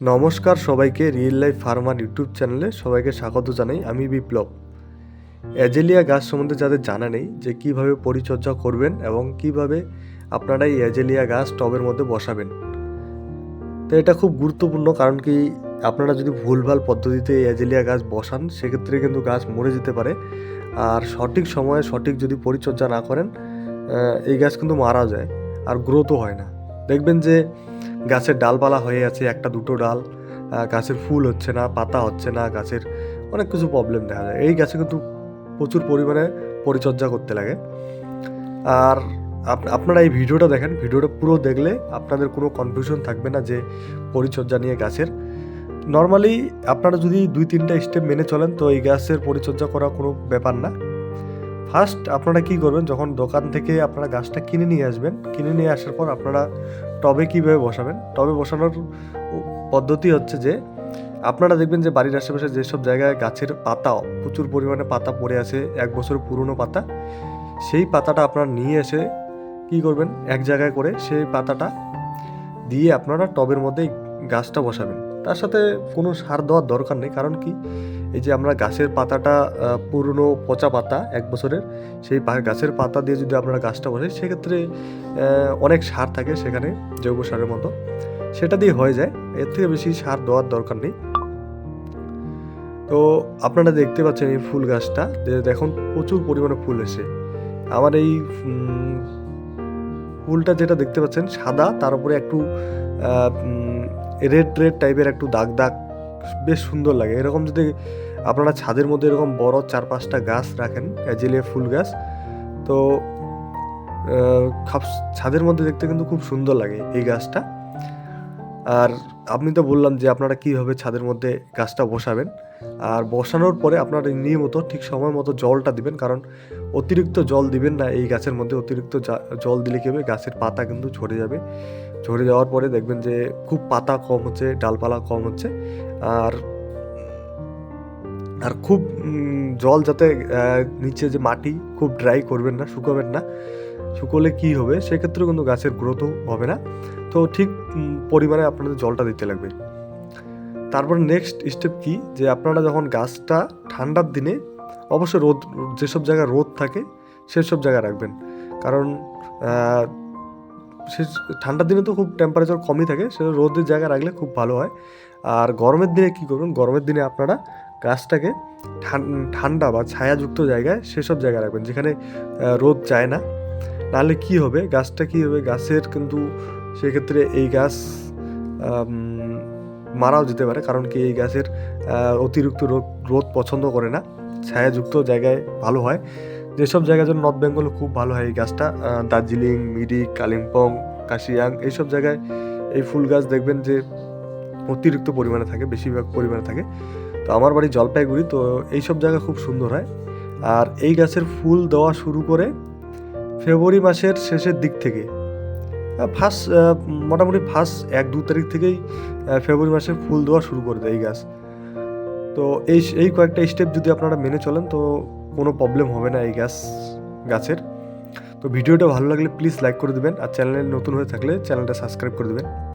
নমস্কার সবাইকে real life farmer YouTube চ্যানেলে সবাইকে স্বাগত জানাই, আমি বিপ্লব। অ্যাজেলিয়া গাছ সম্বন্ধে যাদের জানা নেই যে কীভাবে পরিচর্যা করবেন এবং কীভাবে আপনারা এই অ্যাজেলিয়া গাছ টবের মধ্যে বসাবেন। তো এটা খুব গুরুত্বপূর্ণ কারণ কি, আপনারা যদি ভুলভাল পদ্ধতিতে এই অ্যাজেলিয়া গাছ বসান, সেক্ষেত্রে কিন্তু গাছ মরে যেতে পারে। আর সঠিক সময়ে সঠিক যদি পরিচর্যা না করেন এই গাছ কিন্তু মারা যায় আর গ্রোথও হয় না। দেখবেন যে গাছের ডালপালা হয়ে আছে একটা দুটো ডাল গাছের ফুল হচ্ছে না, পাতা হচ্ছে না, গাছের অনেক কিছু প্রবলেম দেখা যায়। এই গাছে কিন্তু প্রচুর পরিমাণে পরিচর্যা করতে লাগে। আর আপ- আপনারা এই ভিডিওটা দেখেন, ভিডিওটা পুরো দেখলে আপনাদের কোনো কনফিউশন থাকবে না যে পরিচর্যা নিয়ে গাছের। নর্মালি আপনারা যদি দুই তিনটা স্টেপ মেনে চলেন, তো এই গাছের পরিচর্যা করা কোনো ব্যাপার না। ফার্স্ট আপনারা কি করবেন, যখন দোকান থেকে আপনারা গাছটা কিনে নিয়ে আসবেন, কিনে নিয়ে আসার পর আপনারা টবে কীভাবে বসাবেন? টবে বসানোর পদ্ধতি হচ্ছে যে, আপনারা দেখবেন যে বাড়ির আশেপাশে যেসব জায়গায় গাছের পাতা, প্রচুর পরিমাণে পাতা পড়ে আছে, এক বছর পুরনো পাতা, সেই পাতাটা আপনারা নিয়ে এসে কি করবেন? এক জায়গায় করে সেই পাতাটা দিয়ে আপনারা টবের মধ্যে গাছটা বসাবেন। তার সাথে কোনো সার দেওয়ার দরকার নেই। কারণ কি? এই যে আমরা গাছের পাতাটা পুরনো পচা পাতা এক বছরের, সেই গাছের পাতা দিয়ে যদি আপনারা গাছটা বসাই, সেক্ষেত্রে অনেক সার থাকে সেখানে জৈব সারের মতো। সেটা দিয়ে হয়ে যায়। এর থেকে বেশি সার দেওয়ার দরকার নেই। তো আপনারা দেখতে পাচ্ছেন এই ফুল গাছটা। দেখুন, প্রচুর পরিমাণে ফুল এসে আমার এই ফুলটা যেটা দেখতে পাচ্ছেন, সাদা, তার উপরে একটু রেড রেড টাইপের একটু দাগ দাগ বেশ সুন্দর লাগে। এরকম যদি আপনারা ছাদের মধ্যে এরকম বড় চার পাঁচটা গাছ রাখেন, অ্যাজেলিয়া ফুল গাছ, তো ছাদের মধ্যে দেখতে কিন্তু খুব সুন্দর লাগে এই গাছটা। আর আপনি তো বললাম যে আপনারা কীভাবে ছাদের মধ্যে গাছটা বসাবেন। আর বসানোর পরে আপনারা নিয়মিত ঠিক সময় মতো জলটা দিবেন, কারণ অতিরিক্ত জল দিবেন না এই গাছের মধ্যে, অতিরিক্ত জল দিলে কী হবে? গাছের পাতা কিন্তু ঝরে যাবে। ঝরে যাওয়ার পরে দেখবেন যে খুব পাতা কম হচ্ছে, ডালপালা কম হচ্ছে, আর আর খুব জল যাতে নিচে যে মাটি খুব ড্রাই করবেন না, শুকাবেন না, শুকোলে কি হবে? সেক্ষেত্রে কিন্তু গাছের গ্রোথও হবে না। তো ঠিক পরিমাণে আপনাদের জলটা দিতে লাগবে। তারপরে নেক্সট স্টেপ কি? যে আপনারা যখন গাছটা ঠান্ডার দিনে, অবশ্যই রোদ, যেসব জায়গায় রোদ থাকে, সেসব জায়গায় রাখবেন। কারণ সে ঠান্ডার দিনে তো খুব টেম্পারেচার কমই থাকে সে রোদের জায়গায় রাখলে খুব ভালো হয়। আর গরমের দিনে কী করবেন, গরমের দিনে আপনারা গাছটাকে ঠান- ঠান্ডা বা ছায়াযুক্ত জায়গায় সেসব জায়গায় রাখবেন, যেখানে রোদ যায় না। নাহলে কি হবে, গাছটা কি হবে, গাছের কিন্তু সেক্ষেত্রে এই গাছ মারাও যেতে পারে, কারণ কি এই গাছের অতিরিক্ত রোদ রোদ পছন্দ করে না, ছায়াযুক্ত জায়গায় ভালো হয়। যেসব জায়গায় যেন নর্থ বেঙ্গলে খুব ভালো হয় এই গাছটা দার্জিলিং, মিরিক, কালিম্পং, কাশিয়াং, এইসব জায়গায় এই ফুল গাছ দেখবেন যে অতিরিক্ত পরিমাণে থাকে, বেশিরভাগ পরিমাণে থাকে। তো আমার বাড়ি জলপাইগুড়ি, তো এইসব জায়গা খুব সুন্দর হয়। আর এই গাছের ফুল দেওয়া শুরু করে ফেব্রুয়ারি মাসের শেষের দিক থেকে ফার্স্ট মোটামুটি ফার্স্ট এক দু তারিখ থেকেই ফেব্রুয়ারি মাসে ফুল দেওয়া শুরু করে দেয় এই গাছ। তো এই এই কয়েকটা স্টেপ যদি আপনারা মেনে চলেন, তো কোনো প্রবলেম হবে না এই গ্যাস গাছের। তো ভিডিওটা ভালো লাগলে প্লিজ লাইক করে দেবেন, আর চ্যানেলে নতুন হয়ে থাকলে চ্যানেলটা সাবস্ক্রাইব করে দেবেন।